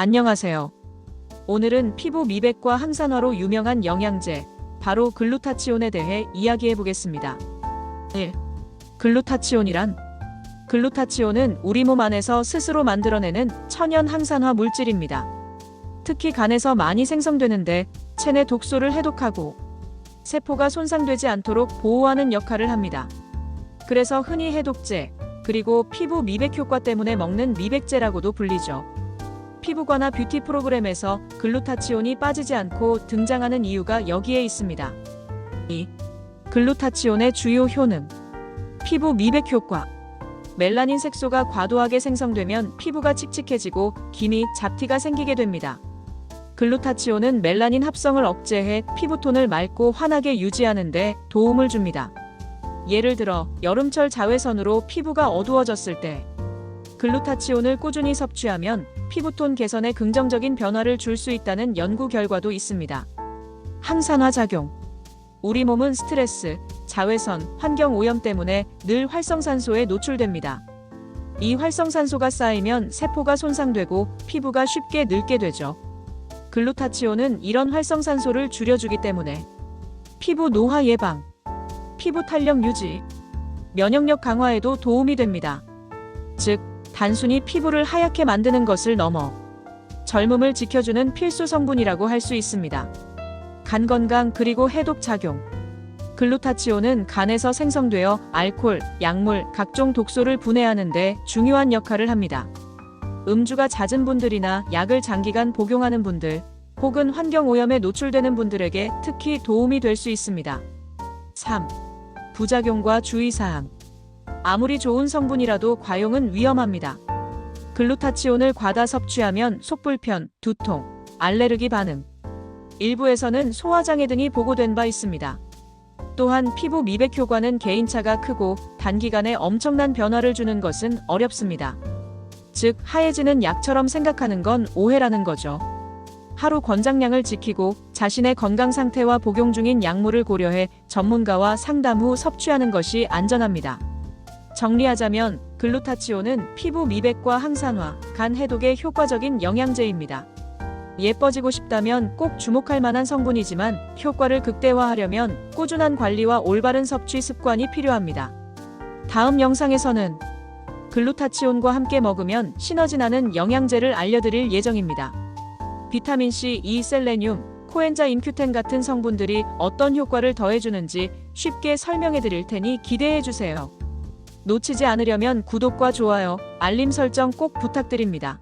안녕하세요. 오늘은 피부 미백과 항산화로 유명한 영양제, 바로 글루타치온에 대해 이야기해 보겠습니다. 1. 글루타치온이란 글루타치온은 우리 몸 안에서 스스로 만들어내는 천연 항산화 물질입니다. 특히 간에서 많이 생성되는데 체내 독소를 해독하고 세포가 손상되지 않도록 보호하는 역할을 합니다. 그래서 흔히 해독제, 그리고 피부 미백 효과 때문에 먹는 미백제라고도 불리죠. 피부과나 뷰티 프로그램에서 글루타치온이 빠지지 않고 등장하는 이유가 여기에 있습니다. 2. 글루타치온의 주요 효능. 피부 미백 효과. 멜라닌 색소가 과도하게 생성되면 피부가 칙칙해지고 기미, 잡티가 생기게 됩니다. 글루타치온은 멜라닌 합성을 억제해 피부톤을 맑고 환하게 유지하는 데 도움을 줍니다. 예를 들어 여름철 자외선으로 피부가 어두워졌을 때 글루타치온을 꾸준히 섭취하면 피부톤 개선에 긍정적인 변화를 줄 수 있다는 연구 결과도 있습니다. 항산화 작용. 우리 몸은 스트레스, 자외선, 환경 오염 때문에 늘 활성산소에 노출됩니다. 이 활성산소가 쌓이면 세포가 손상되고 피부가 쉽게 늙게 되죠. 글루타치온은 이런 활성산소를 줄여주기 때문에 피부 노화 예방, 피부 탄력 유지, 면역력 강화에도 도움이 됩니다. 즉, 단순히 피부를 하얗게 만드는 것을 넘어 젊음을 지켜주는 필수 성분이라고 할 수 있습니다. 간 건강 그리고 해독 작용. 글루타치온은 간에서 생성되어 알코올, 약물, 각종 독소를 분해하는데 중요한 역할을 합니다. 음주가 잦은 분들이나 약을 장기간 복용하는 분들, 혹은 환경 오염에 노출되는 분들에게 특히 도움이 될 수 있습니다. 3. 부작용과 주의사항. 아무리 좋은 성분이라도 과용은 위험합니다. 글루타치온을 과다 섭취하면 속불편, 두통, 알레르기 반응, 일부에서는 소화장애 등이 보고된 바 있습니다. 또한 피부 미백 효과는 개인차가 크고 단기간에 엄청난 변화를 주는 것은 어렵습니다. 즉, 하얘지는 약처럼 생각하는 건 오해라는 거죠. 하루 권장량을 지키고 자신의 건강 상태와 복용 중인 약물을 고려해 전문가와 상담 후 섭취하는 것이 안전합니다. 정리하자면 글루타치온은 피부 미백과 항산화, 간 해독에 효과적인 영양제입니다. 예뻐지고 싶다면 꼭 주목할 만한 성분이지만 효과를 극대화하려면 꾸준한 관리와 올바른 섭취 습관이 필요합니다. 다음 영상에서는 글루타치온과 함께 먹으면 시너지 나는 영양제를 알려드릴 예정입니다. 비타민C, E 셀레늄, 코엔자 인큐텐 같은 성분들이 어떤 효과를 더해주는지 쉽게 설명해 드릴 테니 기대해 주세요. 놓치지 않으려면 구독과 좋아요, 알림 설정 꼭 부탁드립니다.